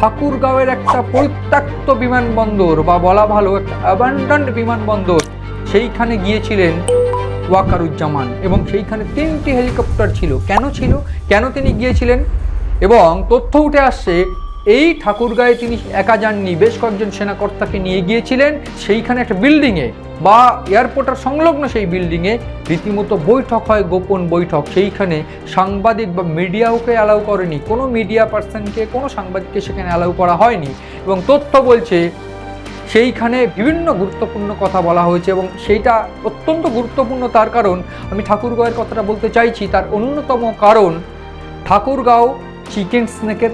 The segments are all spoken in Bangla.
ঠাকুরগাঁওয়ের একটা পরিত্যক্ত বিমানবন্দর বা বলা ভালো একটা অ্যাবান্ডান্ড বিমানবন্দর, সেইখানে গিয়েছিলেন ওয়াকারুজ্জামান এবং সেইখানে তিনটি হেলিকপ্টার ছিল। কেন ছিল? কেন তিনি গিয়েছিলেন? এবং তথ্য উঠে আসছে এই ঠাকুরগাঁয়ে তিনি একা যাননি, বেশ কয়েকজন সেনাকর্তাকে নিয়ে গিয়েছিলেন। সেইখানে একটা বিল্ডিংয়ে বা এয়ারপোর্টের সংলগ্ন সেই বিল্ডিংয়ে রীতিমতো বৈঠক হয়, গোপন বৈঠক। সেইখানে সাংবাদিক বা মিডিয়াওকে অ্যালাউ করেনি। কোনো মিডিয়া পার্সনকে কোনো সাংবাদিককে সেখানে অ্যালাউ করা হয়নি। এবং তথ্য বলছে, সেইখানে বিভিন্ন গুরুত্বপূর্ণ কথা বলা হয়েছে এবং সেইটা অত্যন্ত গুরুত্বপূর্ণ। তার কারণ, আমি ঠাকুরগাঁওয়ের কথাটা বলতে চাইছি, তার অন্যতম কারণ ঠাকুরগাঁও চিকেন স্নেকের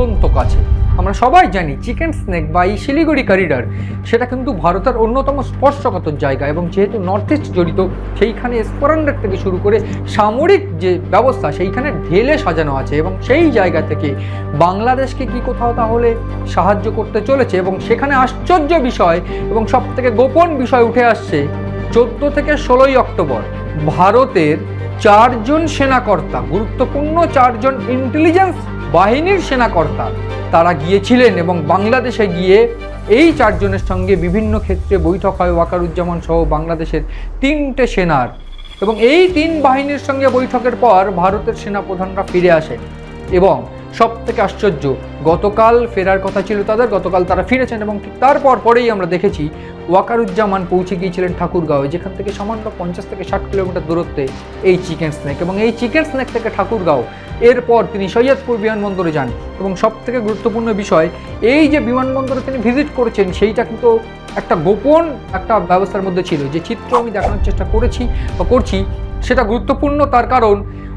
অত্যন্ত কাছে আমরা সবাই জানি চিকেন স্নেক বা এই শিলিগুড়ি করিডর সেটা কিন্তু ভারতের অন্যতম স্পর্শকাতর জায়গা এবং যেহেতু নর্থ ইস্ট জড়িত, সেইখানে স্পরান্ডার থেকে শুরু করে সামরিক যে ব্যবস্থা, সেইখানে ঢেলে সাজানো আছে এবং সেই জায়গা থেকে বাংলাদেশকে কি কোথাও তাহলে সাহায্য করতে চলেছে এবং সেখানে আশ্চর্য বিষয় এবং সব থেকে গোপন বিষয় উঠে আসছে, চোদ্দ থেকে ষোলোই অক্টোবর, ভারতের চারজন সেনাকর্তা, গুরুত্বপূর্ণ চারজন ইন্টেলিজেন্স বাহিনীর সেনাকর্তা। তারা গিয়েছিলেন এবং বাংলাদেশে গিয়ে এই চারজনের সঙ্গে বিভিন্ন ক্ষেত্রে বৈঠক হয়। ওয়াকারুজ্জামান সহ বাংলাদেশের তিনটে সেনার। এবং এই তিন বাহিনীর সঙ্গে বৈঠকের পর ভারতের সেনাপ্রধানরা ফিরে আসেন। এবং সব থেকে আশ্চর্য, গতকাল ফেরার কথা ছিল তাদের, গতকাল তারা ফিরেছেন এবং ঠিক তারপর পরেই আমরা দেখেছি ওয়াকারুজ্জামান পৌঁছে গিয়েছিলেন ঠাকুরগাঁও, যেখান থেকে সামান্য পঞ্চাশ থেকে ষাট কিলোমিটার দূরত্বে এই চিকেন স্ন্যাক এবং এই চিকেন স্ন্যাক থেকে ঠাকুরগাঁও এরপর তিনি সৈয়দপুর বিমানবন্দরে যান। এবং সব থেকে গুরুত্বপূর্ণ বিষয়, এই যে বিমানবন্দরে তিনি ভিজিট করেছেন, সেইটা কিন্তু একটা গোপন একটা ব্যবস্থার মধ্যে ছিল। যে চিত্র আমি দেখানোর চেষ্টা করেছি বা করছি সেটা গুরুত্বপূর্ণ, তার কারণ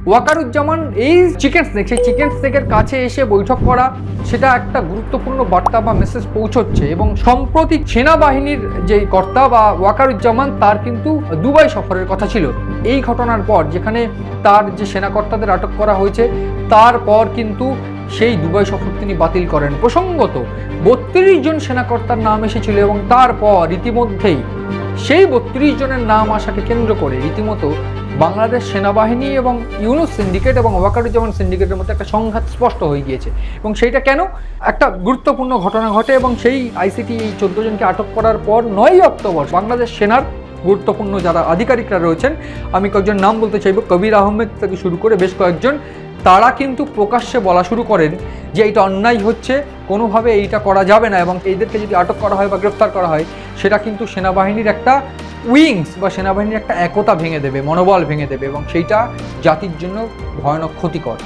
ওয়াকারুজ্জামান এই চিকেন স্নেক সেই চিকেন স্নেকের কাছে এসে বৈঠক করা, সেটা একটা গুরুত্বপূর্ণ বার্তা বা মেসেজ পৌঁছচ্ছে এবং সম্প্রতি সেনাবাহিনীর যে কর্তা বা ওয়াকারুজ্জামান, তার কিন্তু দুবাই সফরের কথা ছিল। এই ঘটনার পর যেখানে তার যে সেনাকর্তাদের আটক করা হয়েছে তারপর কিন্তু সেই দুবাই সফর তিনি বাতিল করেন। প্রসঙ্গত, বত্রিশ জন সেনাকর্তার নাম এসেছিল এবং তারপর ইতিমধ্যেই সেই বত্রিশ জনের নাম আসাকে কেন্দ্র করে রীতিমতো বাংলাদেশ সেনাবাহিনী এবং ইউনুস সিন্ডিকেট এবং ওয়াকারুজ্জামান সিন্ডিকেটের মধ্যে একটা সংঘাত স্পষ্ট হয়ে গিয়েছে। এবং সেইটা কেন? একটা গুরুত্বপূর্ণ ঘটনা ঘটে এবং সেই আইসিটি এই চোদ্দ জনকে আটক করার পর নয়ই অক্টোবর বাংলাদেশ সেনার গুরুত্বপূর্ণ যারা আধিকারিকরা রয়েছেন, আমি কয়েকজন নাম বলতে চাইব, কবির আহমেদ থেকে শুরু করে বেশ কয়েকজন, তারা কিন্তু প্রকাশ্যে বলা শুরু করেন যে এইটা অন্যায় হচ্ছে, কোনোভাবে এইটা করা যাবে না এবং এইদেরকে যদি আটক করা হয় বা গ্রেফতার করা হয়, সেটা কিন্তু সেনাবাহিনীর একটা উইংস বা সেনাবাহিনীর একটা একতা ভেঙে দেবে, মনোবল ভেঙে দেবে এবং সেইটা জাতির জন্য ভয়ানক ক্ষতিকর।